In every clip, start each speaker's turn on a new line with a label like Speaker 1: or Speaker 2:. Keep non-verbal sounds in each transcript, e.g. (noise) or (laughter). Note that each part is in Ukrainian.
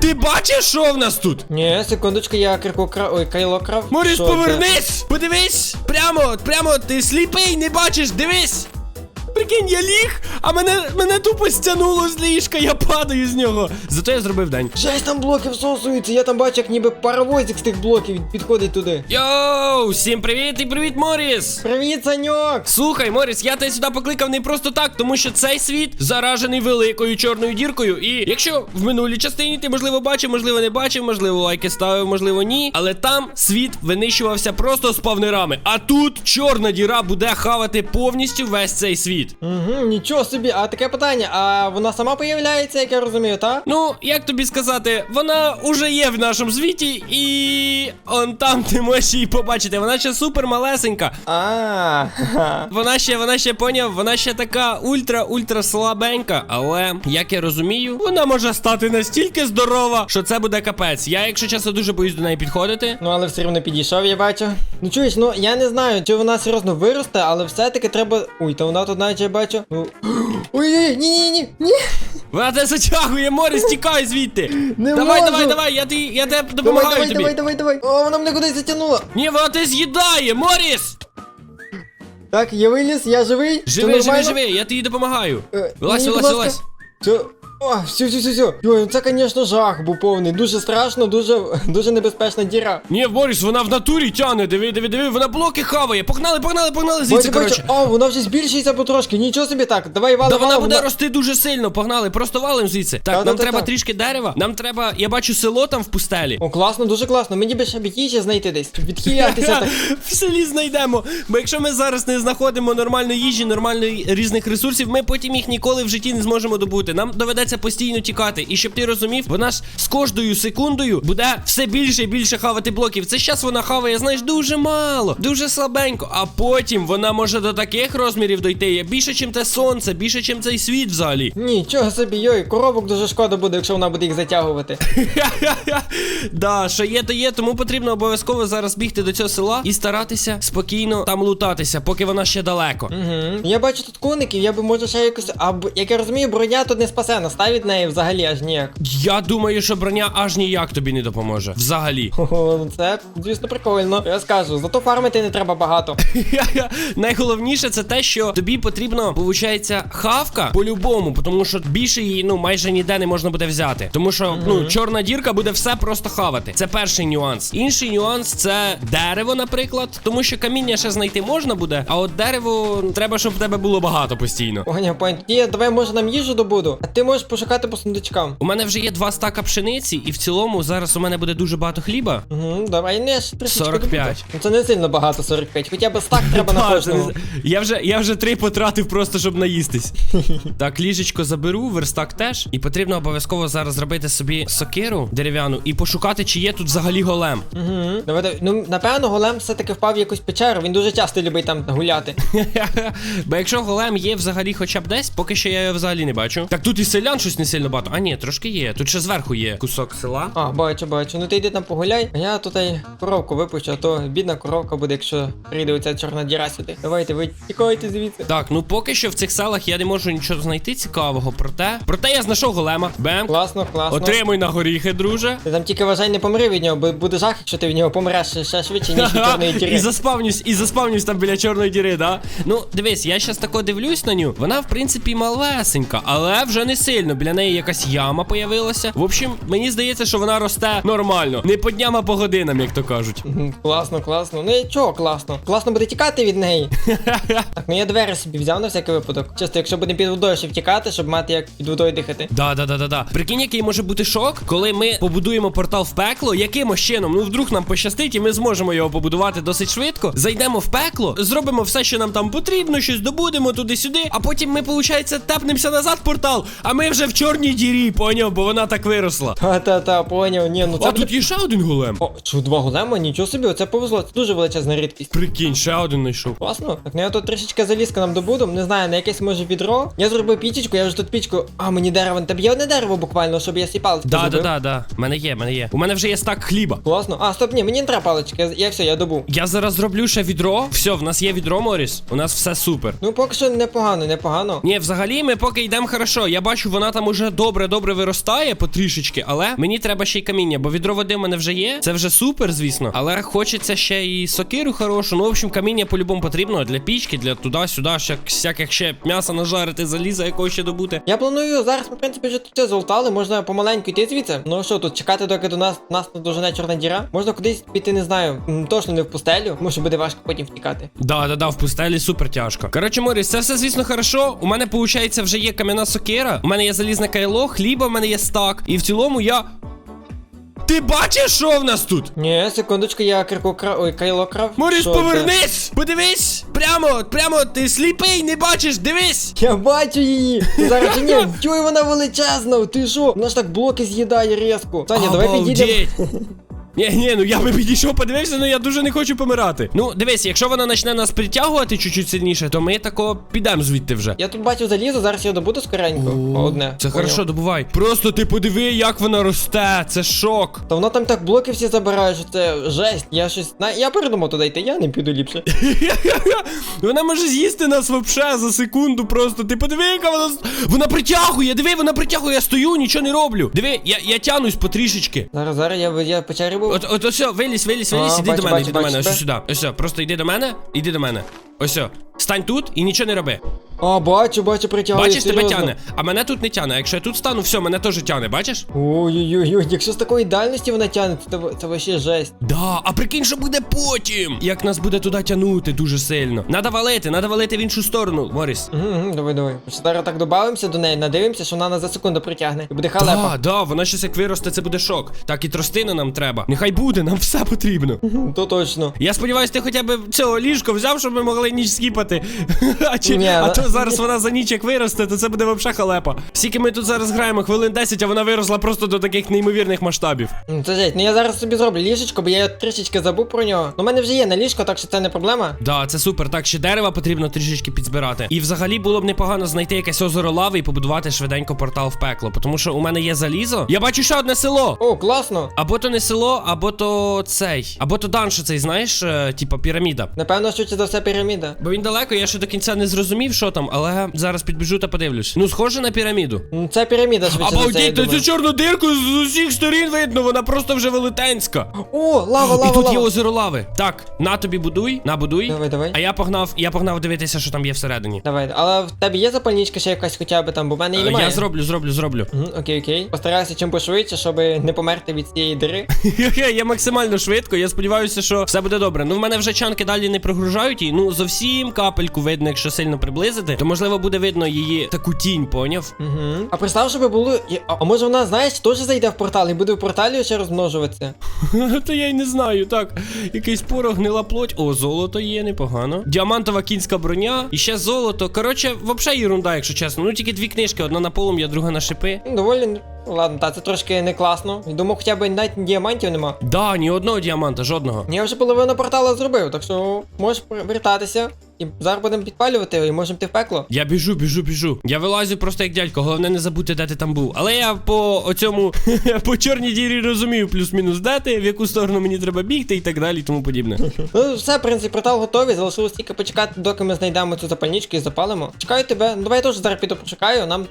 Speaker 1: Ти бачиш, що в нас тут?
Speaker 2: Ні, секундочку, я кирку крав. Ой, кайло крав. Моріш,
Speaker 1: повернись! Подивись! Прямо, прямо, ти сліпий, не бачиш, дивись! Прикинь, я ліг, а мене, мене тупо стягнуло з ліжка, я падаю з нього. Зато я зробив день.
Speaker 2: Жесть, там блоки всосуються, я там бачу, як ніби паровозик з тих блоків підходить туди.
Speaker 1: Йоу, всім привіт і привіт, Моріс!
Speaker 2: Привіт, Саньок!
Speaker 1: Слухай, Моріс, я тебе сюди покликав не просто так, тому що цей світ заражений великою чорною діркою. І якщо в минулій частині ти, можливо, бачив, можливо, не бачив, можливо, лайки ставив, можливо, ні. Але там світ винищувався просто спавнерами. А тут чорна діра буде хавати повністю весь цей світ.
Speaker 2: Угу, нічого собі, а таке питання, а вона сама появляється, як я розумію, так?
Speaker 1: Ну, як тобі сказати, вона уже є в нашому світі, і он там ти можеш її побачити. Вона ще супер малесенька.
Speaker 2: А.
Speaker 1: Вона ще, вона ще поняв, вона ще така ультра-ультра слабенька, але як я розумію, вона може стати настільки здорова, що це буде капець. Я, якщо чесно, дуже боюсь до неї підходити.
Speaker 2: Ну, але все рівно підійшов, я бачу. Ну чуєш, ну я не знаю, чи вона серйозно виросте, але все-таки треба. Ой, та вона тут навіть я бачу. Ну... (gasps) Ой, ой, ні, ні, ні, ні.
Speaker 1: Вона тебе затягує, море, стікай звідти. (laughs)
Speaker 2: Не
Speaker 1: давай,
Speaker 2: можу.
Speaker 1: давай, давай, я, ти, я тебе
Speaker 2: Давай,
Speaker 1: допомагаю
Speaker 2: давай,
Speaker 1: тобі.
Speaker 2: давай, давай, давай. О, вона мене кудись затягнула.
Speaker 1: Ні, вона тебе з'їдає, Моріс!
Speaker 2: Так, я виліз, я живий. Все
Speaker 1: Живи, живи,
Speaker 2: нормально?
Speaker 1: живи, я тобі допомагаю.
Speaker 2: Е,
Speaker 1: Вилазь,
Speaker 2: мені, будь
Speaker 1: вилазь,
Speaker 2: ласка.
Speaker 1: вилазь.
Speaker 2: Все. О, все, все, все, все. Йой, ну це, звісно, жах був повний. Дуже страшно, дуже, дуже небезпечна діра.
Speaker 1: Ні, Моріс, вона в натурі тяне, диви, диви, диви, вона блоки хаває. Погнали, погнали, погнали звідси, коротше.
Speaker 2: О, вона вже збільшується потрошки. Нічого собі так. Давай вали,
Speaker 1: Да вона
Speaker 2: вали,
Speaker 1: буде рости дуже сильно, погнали, просто валим звідси. Так, нам
Speaker 2: Да-да-да-да.
Speaker 1: треба трішки дерева. Нам треба, я бачу село там в пустелі.
Speaker 2: О, класно, дуже класно. Мені би ще їжі знайти десь. Відхилятися так. (laughs)
Speaker 1: В селі знайдемо. Бо якщо ми зараз не знаходимо нормальної їжі, нормальної різних ресурсів, ми потім їх ніколи в житті не зможемо добути. Нам доведеться постійно тікати. І щоб ти розумів, вона ж з кожною секундою буде все більше і більше хавати блоків. Це щас вона хаває, знаєш, дуже мало, дуже слабенько. А потім вона може до таких розмірів дойти. Є більше, чим те сонце, більше, чим цей світ взагалі.
Speaker 2: Нічого собі, йой, коробок дуже шкода буде, якщо вона буде їх затягувати. (laughs)
Speaker 1: Да, що є, то є, тому потрібно обов'язково зараз бігти до цього села і старатися спокійно там лутатися, поки вона ще далеко.
Speaker 2: Угу. Я бачу тут коників, я би може ще якось. А як я розумію, броня тут не спасе, настав від неї взагалі аж ніяк.
Speaker 1: Я думаю, що броня аж ніяк тобі не допоможе. Взагалі. (laughs)
Speaker 2: Ого, ну це, звісно, прикольно. Я скажу, зато фармити не треба багато. (laughs)
Speaker 1: Найголовніше це те, що тобі потрібно, виходить, хавка по-любому, тому що більше її ну майже ніде не можна буде взяти. Тому що ну чорна дірка буде все просто хавати. Це перший нюанс. Інший нюанс це дерево, наприклад, тому що каміння ще знайти можна буде, а от дерево треба, щоб в тебе було багато постійно.
Speaker 2: Поняв. Тоді давай може нам їжу добуду, а ти можеш пошукати по сундучкам.
Speaker 1: У мене вже є два стака пшениці, і в цілому зараз у мене буде дуже багато хліба.
Speaker 2: Угу, давай не ж
Speaker 1: 45.
Speaker 2: Ну це не сильно багато, 45. Хоча б стак треба на
Speaker 1: це- Я вже, я вже три потратив просто, щоб наїстись. (laughs) так, ліжечко заберу, верстак теж. І потрібно обов'язково зараз зробити собі сокиру дерев'яну і пошукати, чи є тут взагалі голем.
Speaker 2: Угу. Давай, давай. Ну, напевно, голем все-таки впав в якусь печеру. Він дуже часто любить там гуляти. (laughs)
Speaker 1: Бо якщо голем є взагалі хоча б десь, поки що я його взагалі не бачу. Так тут і селян щось не сильно багато. А ні, трошки є. Тут ще зверху є кусок села.
Speaker 2: А, бачу, бачу. Ну ти йди там погуляй, а я тут коровку випущу, а то бідна коровка буде, якщо прийде оця чорна діра сюди. Давайте, ви тікайте звідси.
Speaker 1: Так, ну поки що в цих селах я не можу нічого знайти цікавого. Проте, проте я знайшов голема. Бем.
Speaker 2: Класно, класно.
Speaker 1: Отримуй на горіхи, друже.
Speaker 2: Ти там тільки вважай, не помри від нього, бо буде жах, якщо ти в нього помреш ще- швидше, ніж від чорної
Speaker 1: і заспавнюсь, і заспавнюсь там біля чорної діри, да? Ну, дивись, я щас тако дивлюсь на ню. Вона, в принципі, малесенька, але вже не сильно. Біля неї якась яма появилася. В общем, мені здається, що вона росте нормально. Не по дням, а по годинам, як то кажуть.
Speaker 2: Класно, класно. Ну чого класно? Класно буде тікати від неї. (laughs) Так, ну я двері собі взяв на всякий випадок. Чисто, якщо буде під водою ще втікати, щоб мати як під водою дихати.
Speaker 1: Да, да, да, да, да. Прикинь, який може бути шок, коли ми побудуємо портал в пекло, якимось чином, ну вдруг нам пощастить, і ми зможемо його побудувати досить швидко. Зайдемо в пекло, зробимо все, що нам там потрібно, щось добудемо туди-сюди, а потім ми, виходить, тепнемося назад в портал, а ми вже в чорній дірі, поняв, бо вона так виросла.
Speaker 2: Та-та-та, поняв, ні, ну це.
Speaker 1: А
Speaker 2: буде-
Speaker 1: тут є ще один голем.
Speaker 2: О, що два голема? Нічого собі, оце повезло, це дуже величезна рідкість.
Speaker 1: Прикинь, ще один знайшов.
Speaker 2: Класно. Так, ну я тут трішечки залізка нам добуду, не знаю, на якесь може відро. Я зробив пічечку, я вже тут пічку. А, мені дерево, тебе є одне дерево буквально, щоб я сі палички
Speaker 1: Да, да,
Speaker 2: зробив.
Speaker 1: да, да. Мене є, мене є. У мене вже є стак хліба.
Speaker 2: Класно. А, стоп, ні, мені не треба палички, я, я все, я добув.
Speaker 1: Я зараз зроблю ще відро. Все, в нас є відро, Моріс. У нас все супер.
Speaker 2: Ну, поки що непогано, непогано.
Speaker 1: Ні, взагалі ми поки йдемо хорошо. Я бачу, вона вона там уже добре-добре виростає потрішечки, але мені треба ще й каміння, бо відро води в мене вже є. Це вже супер, звісно. Але хочеться ще і сокиру хорошу. Ну, в общем, каміння по-любому потрібно для пічки, для туди-сюди, ще всяких ще м'яса нажарити, заліза якогось ще добути.
Speaker 2: Я планую зараз, в принципі, вже тут все золотали, можна помаленьку йти звідси. Ну що тут, чекати, доки до нас нас не дожене чорна діра. Можна кудись піти, не знаю, точно не в пустелю, тому що буде важко потім втікати.
Speaker 1: Да, да, да, в пустелі супер тяжко. Коротше, Моріс, це все, звісно, хорошо. У мене, виходить, вже є кам'яна сокира, у мене є залізне кайло, хліба в мене є стак. І в цілому я. Ти бачиш, що в нас тут?
Speaker 2: Ні, секундочку, я кирку крав. Ой, кайло крав.
Speaker 1: Моріс,
Speaker 2: Що,
Speaker 1: повернись! Подивись! Прямо, прямо, ти сліпий, не бачиш, дивись!
Speaker 2: Я бачу її! Ти Зараз же ні, (laughs) чуй, вона величезна! Ти що? Вона ж так блоки з'їдає різко. Саня, давай підійдемо.
Speaker 1: Обалдеть. (laughs) Ні, ні, ну я би підійшов, подивився, але я дуже не хочу помирати. Ну, дивись, якщо вона почне нас притягувати чуть-чуть сильніше, то ми тако підемо звідти вже.
Speaker 2: Я тут бачу залізо, зараз я добуду скоренько. Одне.
Speaker 1: Це хорошо, добувай. Просто ти подиви, як вона росте, це шок.
Speaker 2: Та вона там так блоки всі забирає, що це жесть. Я щось. На... Я передумав туди йти, я не піду ліпше. (laughs)
Speaker 1: Вона може з'їсти нас вообще за секунду просто. Ти подиви, яка вона. Вона притягує, диви, вона притягує, я стою, нічого не роблю. Диви, я, я тянусь потрішечки.
Speaker 2: Зараз, зараз я, я почарю.
Speaker 1: От, от, ось, вилізь, вилізь, вилізь, іди до мене, іди до мене, ось сюди. Ось, просто йди до мене, іди до мене. Ось, стань тут і нічого не роби.
Speaker 2: А, бачу, бачу, притягує.
Speaker 1: Бачиш, тебе
Speaker 2: серйозно.
Speaker 1: тяне, а мене тут не тяне. Якщо я тут стану, все, мене теж тяне, бачиш?
Speaker 2: Ой-ой-ой, якщо з такої дальності вона тягне, це, це вообще жесть.
Speaker 1: Да, а прикинь, що буде потім. Як нас буде туди тягнути дуже сильно. Надо валити, надо валити в іншу сторону, Моріс.
Speaker 2: Угу, угу, давай, давай. Зараз так добавимося до неї, надивимося, що вона нас за секунду притягне. І буде халепа.
Speaker 1: Да, да, вона щось як виросте, це буде шок. Так і тростина нам треба. Нехай буде, нам все потрібно.
Speaker 2: То точно.
Speaker 1: Я сподіваюся, ти хоча б цього ліжко взяв, щоб ми могли ніч скіпати. (laughs) А, чи,
Speaker 2: Ні,
Speaker 1: а то зараз вона за ніч як виросте, то це буде вообще халепа. Скільки ми тут зараз граємо, хвилин 10, а вона виросла просто до таких неймовірних масштабів.
Speaker 2: М, Це жесть. Ну я зараз собі зроблю ліжечко, бо я трішечки забув про нього. Ну, у мене вже є на ліжко, так що це не проблема.
Speaker 1: Да, це супер. Так, ще дерева потрібно трішечки підзбирати. І взагалі було б непогано знайти якесь озеро лави і побудувати швиденько портал в пекло. Тому що у мене є залізо. Я бачу ще одне село.
Speaker 2: О, класно.
Speaker 1: Або то не село, або то цей. Або то данше цей, знаєш, е, типа піраміда.
Speaker 2: Напевно, що це за все піраміда.
Speaker 1: Бо він далеко, я ще до кінця не зрозумів, що там, але зараз підбіжу та подивлюсь. Ну, схоже на піраміду.
Speaker 2: Це піраміда я
Speaker 1: Обалдіть, то цю чорну дирку з усіх сторін видно, вона просто вже велетенська.
Speaker 2: О, лава, лава,
Speaker 1: І тут є озеро лави. Так, на тобі будуй, на будуй.
Speaker 2: Давай, давай.
Speaker 1: А я погнав, я погнав дивитися, що там є всередині.
Speaker 2: Давай, але в тебе є запальничка ще якась хоча б там, бо в мене її
Speaker 1: Е,
Speaker 2: немає.
Speaker 1: Я зроблю, зроблю, зроблю.
Speaker 2: Окей, окей. Постараюся чим пошвидше, щоб не померти від цієї дири.
Speaker 1: Я максимально швидко, я сподіваюся, що все буде добре. Ну, в мене вже чанки далі не прогружають її. Ну, зовсім капельку видно, якщо сильно приблизити, то можливо буде видно її таку тінь, поняв?
Speaker 2: Угу. А представ, щоб було. А, а може вона, знаєш, теж зайде в портал і буде в порталі ще розмножуватися? (laughs)
Speaker 1: Та я й не знаю. Так, якийсь порох, гнила плоть. О, золото є, непогано. Діамантова кінська броня. І ще золото. Коротше, взагалі ерунда, якщо чесно. Ну тільки дві книжки: одна на полум'я, друга на шипи.
Speaker 2: Доволі. Ладно, та це трошки не класно. Думав, хоча б навіть діамантів нема.
Speaker 1: Да, ні одного діаманта, жодного.
Speaker 2: Я вже половину портала зробив, так що можеш вертатися. І зараз будемо підпалювати і можемо йти в пекло.
Speaker 1: Я біжу, біжу, біжу. Я вилазю просто як дядько, головне не забути, де ти там був. Але я по оцьому (laughs) по чорній дірі розумію плюс-мінус де ти, в яку сторону мені треба бігти і так далі, і тому подібне. (laughs)
Speaker 2: Ну, все, в принципі, портал готовий. Залишилось тільки почекати, доки ми знайдемо цю запальничку і запалимо. Чекаю тебе. Ну давай я теж зараз піду почекаю. Нам.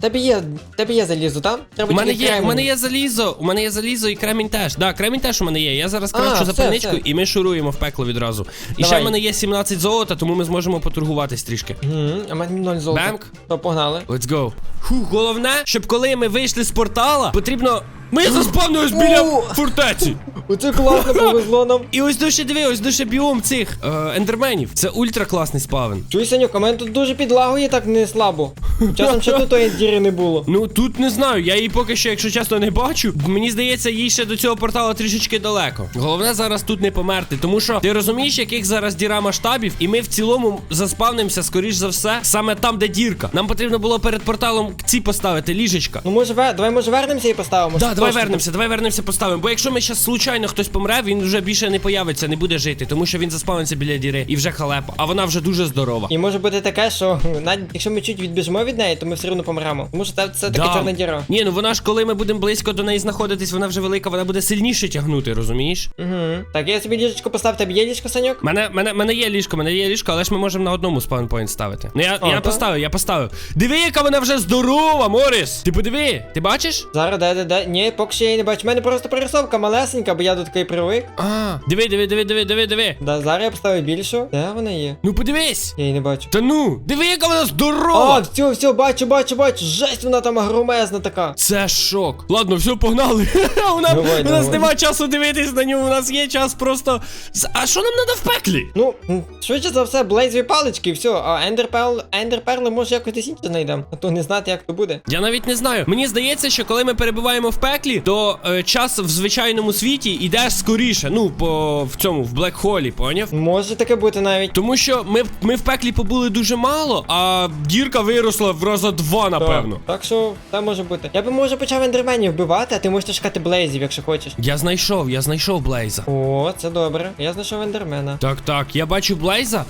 Speaker 2: Тебе є. Тебе є залізо, так? Треба
Speaker 1: У мене
Speaker 2: тільки
Speaker 1: є, у
Speaker 2: кремінь.
Speaker 1: мене є залізо, у мене є залізо і кремінь теж. Да, кремінь теж у мене є. Я зараз
Speaker 2: А,
Speaker 1: крафчу
Speaker 2: все,
Speaker 1: запальничку
Speaker 2: все.
Speaker 1: і ми шуруємо в пекло відразу. І ще
Speaker 2: Давай.
Speaker 1: в мене є 17 золота, тому ми зможемо поторгуватись трішки.
Speaker 2: Угу, а мені ноль золота.
Speaker 1: Бемк.
Speaker 2: То погнали.
Speaker 1: Let's go. Фух, головне, щоб коли ми вийшли з портала, потрібно. Ми заспавнились біля
Speaker 2: О!
Speaker 1: фортеці. (laughs)
Speaker 2: Оце класно (laughs) повезло нам.
Speaker 1: І ось дуже диви, ось дуже біом цих е, ендерменів. Це ультра класний спавен.
Speaker 2: Чуй, Санюк, а мене тут дуже підлагує так не слабо. Часом ще тут тої діри не було.
Speaker 1: Ну тут не знаю, я її поки що, якщо чесно, не бачу. Мені здається, їй ще до цього порталу трішечки далеко. Головне зараз тут не померти, тому що ти розумієш, яких зараз діра масштабів, і ми в цілому заспавнимося, скоріш за все, саме там, де дірка. Нам потрібно було перед порталом ці поставити, ліжечка.
Speaker 2: Ну може давай може вернемося і поставимо.
Speaker 1: Да, давай вернемося, давай вернемося, поставимо. Бо якщо ми зараз случайно хтось помре, він вже більше не появиться, не буде жити, тому що він заспавниться біля діри і вже халепа, а вона вже дуже здорова.
Speaker 2: І може бути таке, що навіть якщо ми чуть відбіжимо від неї, то ми все одно помремо. Тому що це, це така чорна діра.
Speaker 1: Ні, ну вона ж коли ми будемо близько до неї знаходитись, вона вже велика, вона буде сильніше тягнути, розумієш?
Speaker 2: Угу. Так, я собі ліжечко поставив, тебе є ліжко, Саньок?
Speaker 1: Мене, мене, мене є ліжко, мене є ліжко, але ж ми можемо на одному спаунпойнт ставити. Ну я,
Speaker 2: А,
Speaker 1: я
Speaker 2: так?
Speaker 1: поставив, я поставив. Диви, яка вона вже здорова, Моріс! Ти подиви, ти бачиш?
Speaker 2: Зараз, де, де, де. Ні, поки що я її не бачу. У мене просто пересовка малесенька, бо я до такої привик.
Speaker 1: А, диви, диви, диви, диви, диви, диви.
Speaker 2: Да, зараз я поставив більшу. Де вона є?
Speaker 1: Ну подивись!
Speaker 2: Я її не бачу.
Speaker 1: Та ну, диви, яка вона
Speaker 2: А,
Speaker 1: здорова!
Speaker 2: все, все, бачу, бачу, бачу. Жесть, вона там огромезна така.
Speaker 1: Це шок. Ладно, все, погнали. (laughs) у нас,
Speaker 2: Давай,
Speaker 1: у нас
Speaker 2: давай.
Speaker 1: нема часу дивитись на нього, у нас є час просто. З- А що нам треба в пеклі?
Speaker 2: Ну, м, швидше за все, блейзові палички, і все. А ендерперл, ендерперли може якось десь інше знайдемо. А то не знати, як то буде.
Speaker 1: Я навіть не знаю. Мені здається, що коли ми перебуваємо в пеклі, то е, час в звичайному світі йде скоріше. Ну, по в цьому, в блекхолі, поняв?
Speaker 2: Може таке бути навіть.
Speaker 1: Тому що ми, ми в пеклі побули дуже мало, а дірка виросла в раза два, напевно.
Speaker 2: Так, так що це може бути. Я би може почав ендерменів вбивати, а ти можеш шукати блейзів, якщо хочеш.
Speaker 1: Я знайшов, я знайшов Блейза.
Speaker 2: О, це добре. Я знайшов ендермена.
Speaker 1: Так, так, я бачу Блейза.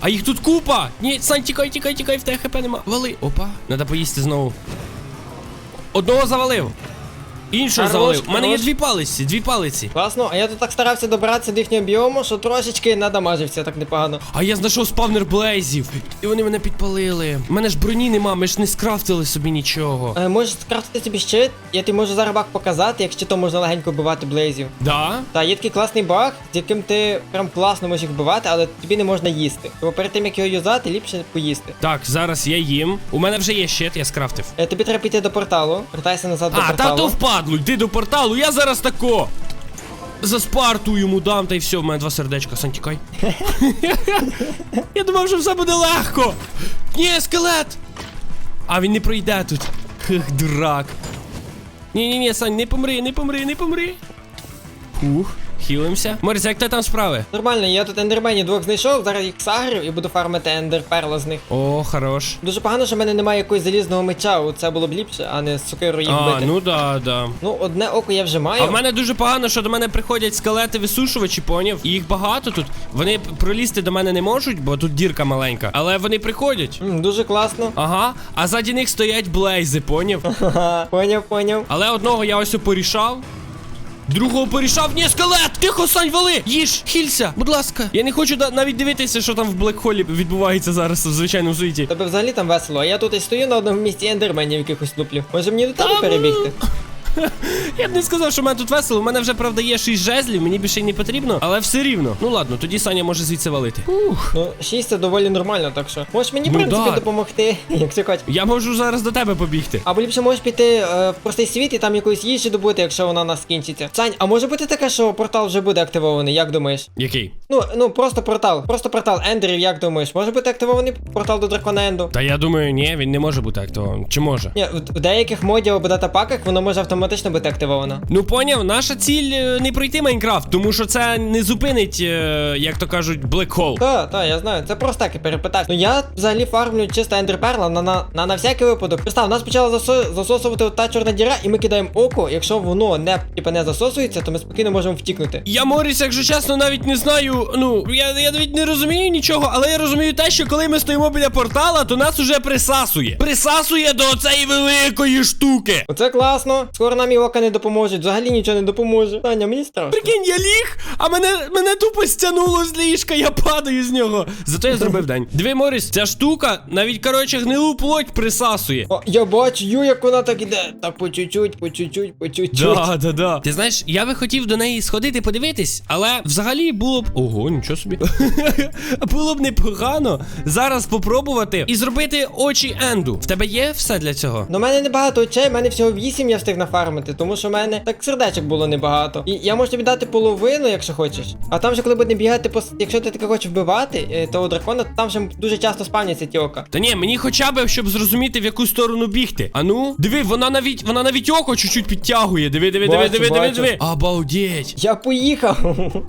Speaker 1: А їх тут купа! Ні, Сань, тікай, тікай, тікай, в тебе хп нема. Вали. Опа, треба поїсти знову. Одного завалив. Іншого
Speaker 2: Хорош,
Speaker 1: завалив. У мене є
Speaker 2: хорош.
Speaker 1: дві палиці, дві палиці.
Speaker 2: Класно, а я тут так старався добратися до їхнього біому, що трошечки надамажився так непогано.
Speaker 1: А я знайшов спавнер Блейзів. І вони мене підпалили. У мене ж броні нема, ми ж не скрафтили собі нічого.
Speaker 2: Е, можеш скрафтити собі щит, я тобі можу зараз баг показати, як щитом можна легенько вбивати блейзів.
Speaker 1: Да?
Speaker 2: Та є такий класний баг, з яким ти прям класно можеш їх вбивати, але тобі не можна їсти. Тому перед тим як його юзати, ліпше поїсти.
Speaker 1: Так, зараз я їм. У мене вже є щит, я скрафтив.
Speaker 2: Е, тобі треба піти до порталу, вертайся назад до
Speaker 1: А, та
Speaker 2: порталу.
Speaker 1: то впадлу, йди до порталу, я зараз тако. За спарту йому дам, та й все, в мене два сердечка, Сань, тікай. (laughs) Я думав, що все буде легко. Ні, скелет. А він не пройде тут. Хех, дурак. Ні-ні-ні, Сань, не помри, не помри, не помри. Фух, хілимося. Морис, як ти там справи?
Speaker 2: Нормально, я тут ендерменів двох знайшов, зараз їх сагрив і буду фармити ендерперла з них.
Speaker 1: О, хорош.
Speaker 2: Дуже погано, що в мене немає якогось залізного меча, це було б ліпше, а не з сокирою їх
Speaker 1: А,
Speaker 2: бити.
Speaker 1: ну да, да.
Speaker 2: Ну, одне око я вже маю.
Speaker 1: А в мене дуже погано, що до мене приходять скелети висушувачі, поняв? І їх багато тут. Вони пролізти до мене не можуть, бо тут дірка маленька. Але вони приходять.
Speaker 2: М, дуже класно.
Speaker 1: Ага, а ззаді них стоять блейзи, поняв?
Speaker 2: Ха-ха, (laughs) поняв, поняв.
Speaker 1: Але одного я ось порішав. Другого порішав, ні, скелет! Тихо, Сань, вали! Їж, хілься, будь ласка. Я не хочу навіть дивитися, що там в Блекхолі відбувається зараз в звичайному світі.
Speaker 2: Тебе взагалі там весело, а я тут і стою на одному місці ендерменів якихось луплю. Може мені до тебе перебігти? (laughs)
Speaker 1: Я б не сказав, що в мене тут весело. У мене вже, правда, є 6 жезлів, мені більше й не потрібно, але все рівно. Ну ладно, тоді Саня може звідси валити. Ух.
Speaker 2: Ну, 6 це доволі нормально, так що. Можеш мені, в
Speaker 1: Ну
Speaker 2: принципі,
Speaker 1: да.
Speaker 2: допомогти, (laughs) якщо хочеш.
Speaker 1: Я можу зараз до тебе побігти.
Speaker 2: Або ліпше можеш піти е, в простий світ і там якоїсь їжі добути, якщо вона у нас скінчиться. Сань, а може бути таке, що портал вже буде активований, як думаєш?
Speaker 1: Який?
Speaker 2: Ну, ну просто портал, просто портал ендерів, як думаєш? Може бути активований портал до дракона Енду?
Speaker 1: Та я думаю, ні, він не може бути активований. Чи може?
Speaker 2: Ні, в, в деяких модів або датапаках воно може автоматично бути активовано.
Speaker 1: Ну поняв, наша ціль е, не пройти Майнкрафт, тому що це не зупинить, е, як то кажуть, Black Hole.
Speaker 2: Та, та, я знаю, це просто так і перепитав. Ну я взагалі фармлю чисто ендерперла на, на, на, на всякий випадок. Представ, нас почала засо, засосувати та чорна діра, і ми кидаємо око. Якщо воно не, типа, не засосується, то ми спокійно можемо втікнути.
Speaker 1: Я Моріс, якщо чесно, навіть не знаю. Ну, я, я навіть не розумію нічого, але я розумію те, що коли ми стоїмо біля портала, то нас уже присасує. Присасує до цієї великої штуки.
Speaker 2: Оце класно. Скоро нам і ока не допоможуть, взагалі нічого не допоможе. Таня, мені страшно.
Speaker 1: Прикинь, я ліг, а мене, мене тупо стягнуло з ліжка, я падаю з нього. Зато я зробив день. Диви, Моріс, ця штука навіть, коротше, гнилу плоть присасує.
Speaker 2: О, я бачу, як вона так іде. Так по чуть-чуть, по чуть-чуть, по чуть-чуть.
Speaker 1: Да, да, да. Ти знаєш, я би хотів до неї сходити подивитись, але взагалі було б. Ого, нічого собі. (laughs) було б непогано зараз попробувати і зробити очі Енду. В тебе є все для цього?
Speaker 2: Ну, в мене небагато очей, в мене всього 8 я встиг нафармити, тому що в мене так сердечок було небагато. І я можу тобі дати половину, якщо хочеш. А там же, коли буде бігати, пос... якщо ти таке хочеш вбивати, е, того дракона, то там вже дуже часто спавняться ті ока.
Speaker 1: Та ні, мені хоча б, щоб зрозуміти, в яку сторону бігти. А ну, диви, вона навіть вона навіть око чуть-чуть підтягує. Диви, диви, диви,
Speaker 2: Бачу,
Speaker 1: диви, диви,
Speaker 2: бачу.
Speaker 1: диви. Обалдеть.
Speaker 2: Я поїхав!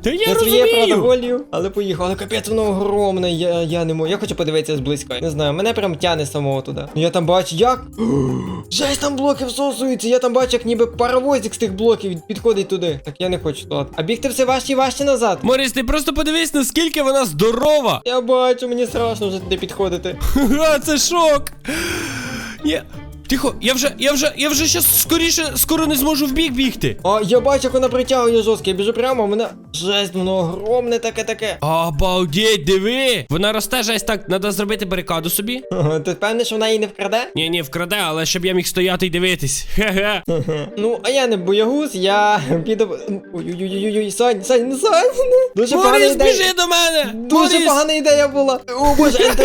Speaker 1: Та я розумію.
Speaker 2: Долів. Але поїхав. Але капець, воно огромне. Я, я не можу. Я хочу подивитися зблизька. Не знаю, мене прям тяне самого туди. Я там бачу, як. (gasps) Жесть, там блоки всосуються. Я там бачу, як ніби паровозик з тих блоків підходить туди. Так я не хочу туди. А бігти все важче і важче назад.
Speaker 1: Моріс, ти просто подивись, наскільки вона здорова.
Speaker 2: Я бачу, мені страшно вже туди підходити. (laughs)
Speaker 1: Ха, це шок. Я... Тихо, я вже, я вже, я вже щас скоріше, скоро не зможу в бік бігти.
Speaker 2: А я бачу, як вона притягує жорстко. Я біжу прямо, а мене. Жесть, воно огромне таке таке.
Speaker 1: Обалдеть, диви! Вона росте жесть так, треба зробити барикаду собі.
Speaker 2: Ага, Ти впевнений, що вона її не вкраде?
Speaker 1: Ні, ні, вкраде, але щоб я міг стояти і дивитись. (laughs) Хе-хе.
Speaker 2: Ну, а я не боягуз, я піду. Ой-ой-ой-ой, Сань, Сань, ну Сань. Дуже погана ідея.
Speaker 1: біжи до мене!
Speaker 2: Дуже погана ідея була. О боже, (laughs)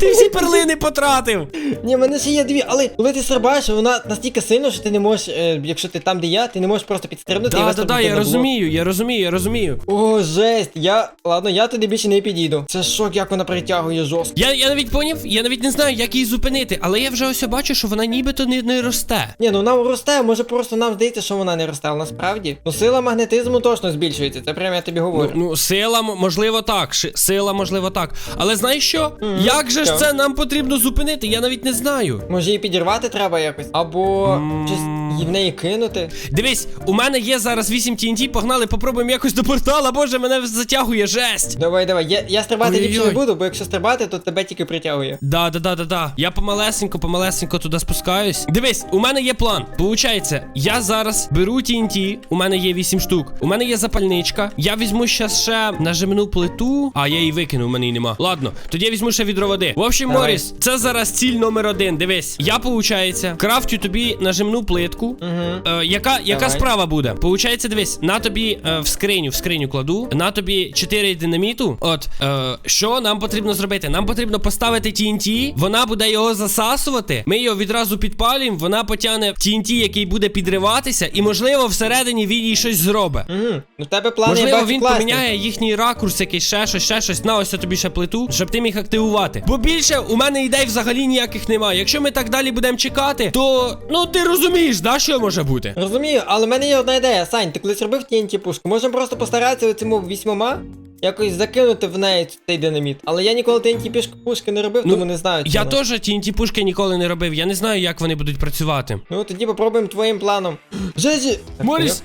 Speaker 1: Ти всі перлини потратив.
Speaker 2: Ні, в мене ще є дві, але ти стрибаєш, вона настільки сильна, що ти не можеш, е, якщо ти там, де я, ти не можеш просто підстрибнути і
Speaker 1: Да, да, да, я розумію, я розумію, я розумію.
Speaker 2: О, жесть, я. Ладно, я туди більше не підійду. Це шок, як вона притягує жорстко.
Speaker 1: Я, я навіть поняв, я навіть не знаю, як її зупинити, але я вже ось бачу, що вона нібито не, не росте.
Speaker 2: Ні, ну нам росте, може просто нам здається, що вона не росте, але насправді. Ну сила магнетизму точно збільшується, це прям я тобі говорю.
Speaker 1: Ну, ну, сила, м- можливо, так. ши- Сила, можливо, так. Але знаєш що? Як же ж
Speaker 2: що?
Speaker 1: це нам потрібно зупинити? Я навіть не знаю.
Speaker 2: Може її підірвати треба якось? Або щось в неї кинути.
Speaker 1: Дивись, у мене є зараз 8 TNT, погнали, попробуємо якось до портала. Боже, мене затягує жесть.
Speaker 2: Давай, давай. Я, я стрибати
Speaker 1: Ой-ой-ой.
Speaker 2: ліпше не буду, бо якщо стрибати, то тебе тільки притягує.
Speaker 1: Да, да, да, да, да. Я помалесенько, помалесенько туди спускаюсь. Дивись, у мене є план. Получається, я зараз беру TNT, у мене є 8 штук. У мене є запальничка. Я візьму щас ще нажимну плиту. А, я її викину, у мене її нема. Ладно, тоді я візьму ще відро води. В общем,
Speaker 2: Давай.
Speaker 1: Моріс, це зараз ціль номер один. Дивись, я, получається, крафтю тобі нажимну плитку.
Speaker 2: Угу.
Speaker 1: Е, яка, яка
Speaker 2: Давай.
Speaker 1: справа буде? Получається, дивись, на тобі е, в скриню, в скриню кладу, на тобі 4 динаміту. От, е, що нам потрібно зробити? Нам потрібно поставити TNT, вона буде його засасувати. Ми його відразу підпалюємо, вона потягне TNT, який буде підриватися, і можливо всередині він їй щось зробить.
Speaker 2: Угу. Ну в тебе плани
Speaker 1: Можливо, він
Speaker 2: класні.
Speaker 1: поміняє їхній ракурс, якийсь ще щось, ще щось. На ось я тобі ще плиту, щоб ти міг активувати. Бо більше у мене ідей взагалі ніяких немає. Якщо ми так далі будемо чекати, то ну ти розумієш, да, що може бути?
Speaker 2: Розумію, але в мене є одна ідея. Сань, ти колись робив TNT пушку? Можемо просто постаратися цьому вісьмома якось закинути в неї цей динаміт. Але я ніколи пішку- пушки не робив,
Speaker 1: Ну,
Speaker 2: тому не знаю.
Speaker 1: Я
Speaker 2: цього.
Speaker 1: теж TNT пушки ніколи не робив. Я не знаю, як вони будуть працювати.
Speaker 2: Ну тоді попробуємо твоїм планом. Жежі!
Speaker 1: Моріс,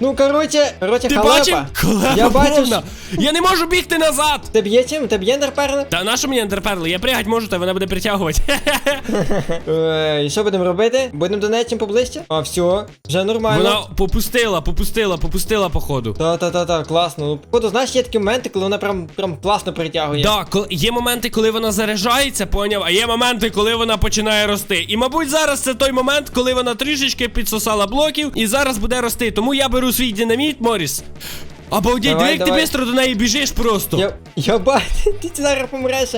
Speaker 2: Ну короче, короче,
Speaker 1: ти
Speaker 2: халепа.
Speaker 1: бачив? Халепа
Speaker 2: Я
Speaker 1: повна. Я не можу бігти назад.
Speaker 2: Тебе є чим? Тебе є нерперли?
Speaker 1: Та на що мені ендерперли? Я пригать можу, та вона буде притягувати. (laughs)
Speaker 2: Ей, що будемо робити? Будемо до неї чим поближче? А, все, вже нормально.
Speaker 1: Вона попустила, попустила, попустила, походу.
Speaker 2: Та-та-та-та, класно. Ну, походу, знаєш, є такі моменти, коли вона прям, прям класно притягує.
Speaker 1: Да, коли є моменти, коли вона заряджається, поняв, а є моменти, коли вона починає рости. І мабуть, зараз це той момент, коли вона трішечки підсосала блоків і зараз буде рости. Тому я беру свій динаміт, Моріс. Обалдеть,
Speaker 2: Давай,
Speaker 1: диви, як ти
Speaker 2: давай.
Speaker 1: швидко до неї біжиш просто.
Speaker 2: Я, я бачу, ти зараз помреш.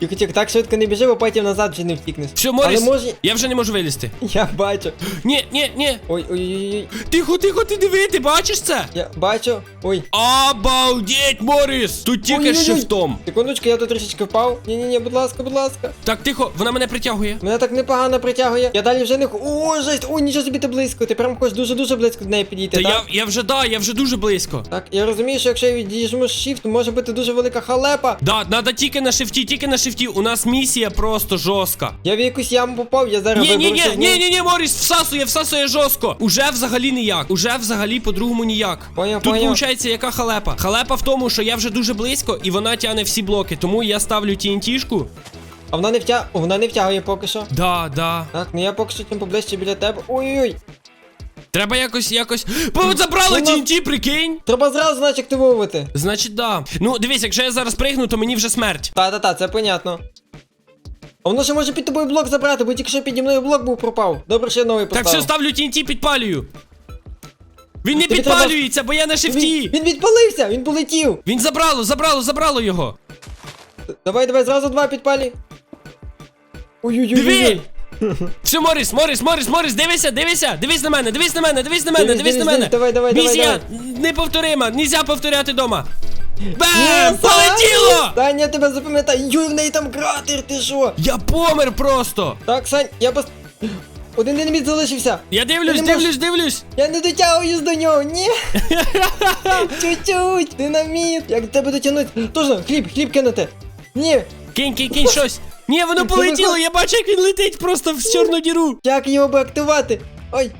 Speaker 2: Тільки, тільки, так швидко не біжи, бо потім назад вже не втікнеш.
Speaker 1: Все, Моріс,
Speaker 2: може...
Speaker 1: я вже не можу вилізти.
Speaker 2: Я бачу.
Speaker 1: Ні, ні, ні.
Speaker 2: Ой, ой, ой, ой.
Speaker 1: Тихо, тихо, ти диви, ти бачиш це?
Speaker 2: Я бачу. Ой.
Speaker 1: Обалдеть, Моріс! Тут тільки шифтом.
Speaker 2: Секундочку, я тут трішечки впав. Ні-ні-ні, будь ласка, будь ласка.
Speaker 1: Так, тихо, вона мене притягує.
Speaker 2: Мене так непогано притягує. Я далі вже не ху. О, жесть! Ой, нічого собі ти близько. Ти прям хочеш дуже-дуже близько до неї підійти,
Speaker 1: Та
Speaker 2: так?
Speaker 1: я, я вже да, я вже дуже близько.
Speaker 2: Так, я розумію, що якщо я відіжму shift, може бути дуже велика халепа.
Speaker 1: Да, надо тільки на шифті, тільки на шифті. У нас місія просто жорстка.
Speaker 2: Я в якусь яму попав, я зараз
Speaker 1: Ні, ні, ні,
Speaker 2: виберуся з
Speaker 1: ні,
Speaker 2: неї.
Speaker 1: ні, ні, Моріс, всасує, всасує жорстко. Уже взагалі ніяк. Уже взагалі по-другому ніяк.
Speaker 2: Поняв,
Speaker 1: Тут
Speaker 2: поняв.
Speaker 1: виходить, яка халепа. Халепа в тому, що я вже дуже близько і вона тягне всі блоки. Тому я ставлю TNT-шку.
Speaker 2: А вона не втя... О, вона не втягує поки що.
Speaker 1: Да, да.
Speaker 2: Так, ну я поки що тим поближче біля тебе. Ой-ой-ой.
Speaker 1: Треба якось, якось. Бо забрали
Speaker 2: Ну, ну.
Speaker 1: TNT, прикинь.
Speaker 2: Треба зразу, значить, активовувати.
Speaker 1: Значить, да. Ну, дивись, якщо я зараз пригну, то мені вже смерть.
Speaker 2: Та-та-та, це понятно. А воно ще може під тобою блок забрати, бо тільки що піді мною блок був пропав. Добре, що я новий
Speaker 1: Так
Speaker 2: поставив.
Speaker 1: все, ставлю TNT, підпалюю. Він не
Speaker 2: Тобі треба-
Speaker 1: підпалюється, бо я на
Speaker 2: він,
Speaker 1: шифті.
Speaker 2: він відпалився, він полетів.
Speaker 1: Він забрало, забрало, забрало його.
Speaker 2: Давай, давай, зразу два підпалі. Ой-ой-ой.
Speaker 1: Все, Моріс, Моріс, Моріс, Моріс, дивися, дивися, дивись на мене, дивись на мене, дивись на мене,
Speaker 2: Дивись,
Speaker 1: дивись на
Speaker 2: дивись,
Speaker 1: мене.
Speaker 2: давай, давай, давай,
Speaker 1: Місія неповторима, нельзя повторяти дома. Бем! Полетіло!
Speaker 2: Сань! Я тебе запам'ятаю. Йой, в неї там кратер, ти що?
Speaker 1: Я помер просто.
Speaker 2: Так, Сань, я пос... один динаміт залишився.
Speaker 1: Я дивлюсь,
Speaker 2: Я не
Speaker 1: дивлюсь, дивлюсь.
Speaker 2: Я не дотягуюсь до нього, ні. (laughs) Чуть-чуть, динаміт. Як до тебе дотягнути? Точно, хліб, хліб кинути. Ні,
Speaker 1: Кинь, кинь, кинь щось. Ні, воно полетіло, я бачу, як він летить просто в чорну діру.
Speaker 2: як його би активати? Ой.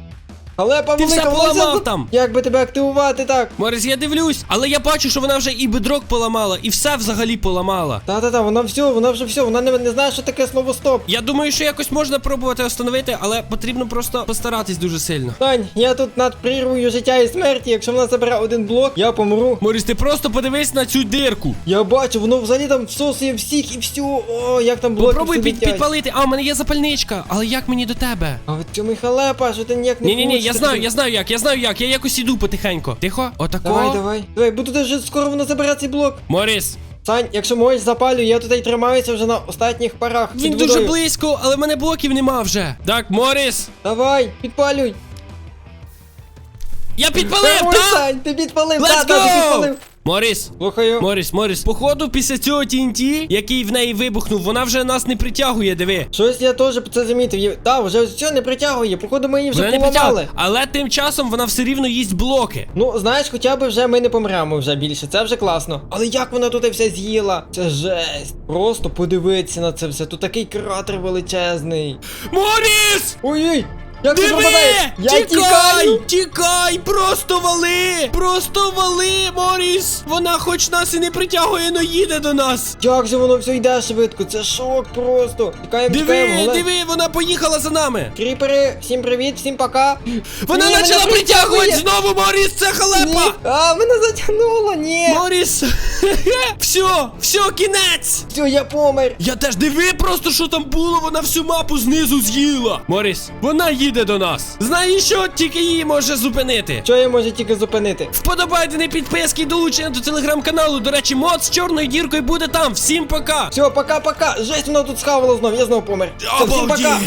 Speaker 2: Але
Speaker 1: Ти все поламав там.
Speaker 2: Як би тебе активувати так?
Speaker 1: Морис, я дивлюсь, але я бачу, що вона вже і бедрок поламала, і все взагалі поламала.
Speaker 2: Та-та-та, вона все, вона вже все, вона не, не знає, що таке слово стоп.
Speaker 1: Я думаю, що якось можна пробувати встановити, але потрібно просто постаратись дуже сильно.
Speaker 2: Тань, я тут над прірвою життя і смерті. Якщо вона забере один блок, я помру.
Speaker 1: Морис, ти просто подивись на цю дирку.
Speaker 2: Я бачу, воно взагалі там всосує всіх і все. О, як там блоки
Speaker 1: Попробуй під, підпалити. А, у мене є запальничка, але як мені до тебе?
Speaker 2: А от цьому халепа, що ти ніяк не
Speaker 1: Ні, ні, ні, я знаю, я знаю як, я знаю як, я якось іду потихеньку. Тихо, отако.
Speaker 2: Давай, давай. Давай, бо тут вже скоро воно забере цей блок.
Speaker 1: Морис,
Speaker 2: Сань, якщо можеш, запалюй, я тут і тримаюся вже на останніх парах.
Speaker 1: він дуже
Speaker 2: водою.
Speaker 1: близько, але в мене блоків нема вже. Так, Морис,
Speaker 2: Давай, підпалюй.
Speaker 1: я підпалив,
Speaker 2: Давай,
Speaker 1: так?
Speaker 2: Сань, ти підпалив,
Speaker 1: Let's
Speaker 2: так, да, ти
Speaker 1: go!
Speaker 2: підпалив.
Speaker 1: Морис,
Speaker 2: Слухаю.
Speaker 1: Морис, Морис, походу, після цього TNT, який в неї вибухнув, вона вже нас не притягує, диви.
Speaker 2: Щось я теж це замітив. Та, вже все не притягує. Походу ми її вже
Speaker 1: Вона не
Speaker 2: поламали.
Speaker 1: притягує. Але тим часом вона все рівно їсть блоки.
Speaker 2: Ну, знаєш, хоча б вже ми не помремо вже більше, це вже класно. Але як вона тут все з'їла? Це жесть. Просто подивитися на це все. Тут такий кратер величезний.
Speaker 1: Моріс!
Speaker 2: Ой-ой! Як ти
Speaker 1: Диви!
Speaker 2: пропадаєш? Я
Speaker 1: Тікай!
Speaker 2: тікаю!
Speaker 1: Тікай! Просто вали! Просто вали, Моріс! Вона хоч нас і не притягує, но їде до нас.
Speaker 2: Як же воно все йде швидко? Це шок просто. Тікаємо, тікаємо,
Speaker 1: Диви,
Speaker 2: але...
Speaker 1: диви, вона поїхала за нами.
Speaker 2: Кріпери, всім привіт, всім пока.
Speaker 1: Вона
Speaker 2: Ні,
Speaker 1: почала
Speaker 2: мене
Speaker 1: притягувати
Speaker 2: притягує.
Speaker 1: знову, Моріс, це
Speaker 2: Ні.
Speaker 1: халепа!
Speaker 2: А, мене затягнуло, ні.
Speaker 1: Моріс! (laughs) все, все, кінець!
Speaker 2: Все, я помер.
Speaker 1: Я теж диви просто, що там було, вона всю мапу знизу з'їла. Моріс, вона їде до нас. Знаєш що? Тільки її може зупинити.
Speaker 2: Що я може тільки зупинити?
Speaker 1: Вподобайте не підписки долучення до телеграм-каналу. До речі, мод з чорною діркою буде там. Всім пока!
Speaker 2: Все, пока-пока. Жесть, вона тут схавало знов, я знов помер. Все, всім пока.